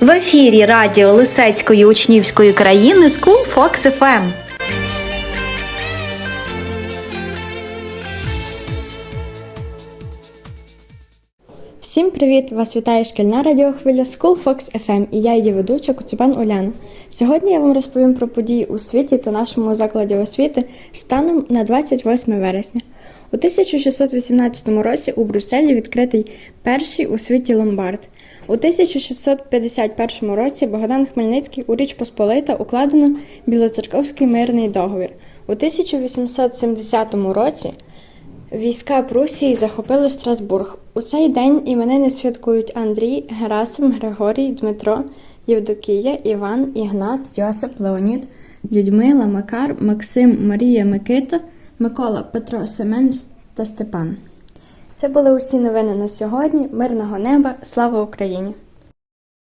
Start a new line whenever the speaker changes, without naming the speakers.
В ефірі радіо Лисецької учнівської країни School Fox FM.
Всім привіт! Вас вітає шкільна радіохвиля School Fox FM і я її ведуча Коцюбан Уляна. Сьогодні я вам розповім про події у світі та нашому закладі освіти станом на 28 вересня. У 1618 році у Брюсселі відкритий перший у світі ломбард. У 1651 році Богдан Хмельницький у Річ Посполита укладено Білоцерковський мирний договір. У 1870 році Війська Прусії захопили Страсбург. У цей день іменини святкують Андрій, Герасим, Григорій, Дмитро, Євдокія, Іван, Ігнат, Йосип, Леонід, Людмила, Макар, Максим, Марія, Микита, Микола, Петро, Семен та Степан. Це були усі новини на сьогодні. Мирного неба, слава Україні!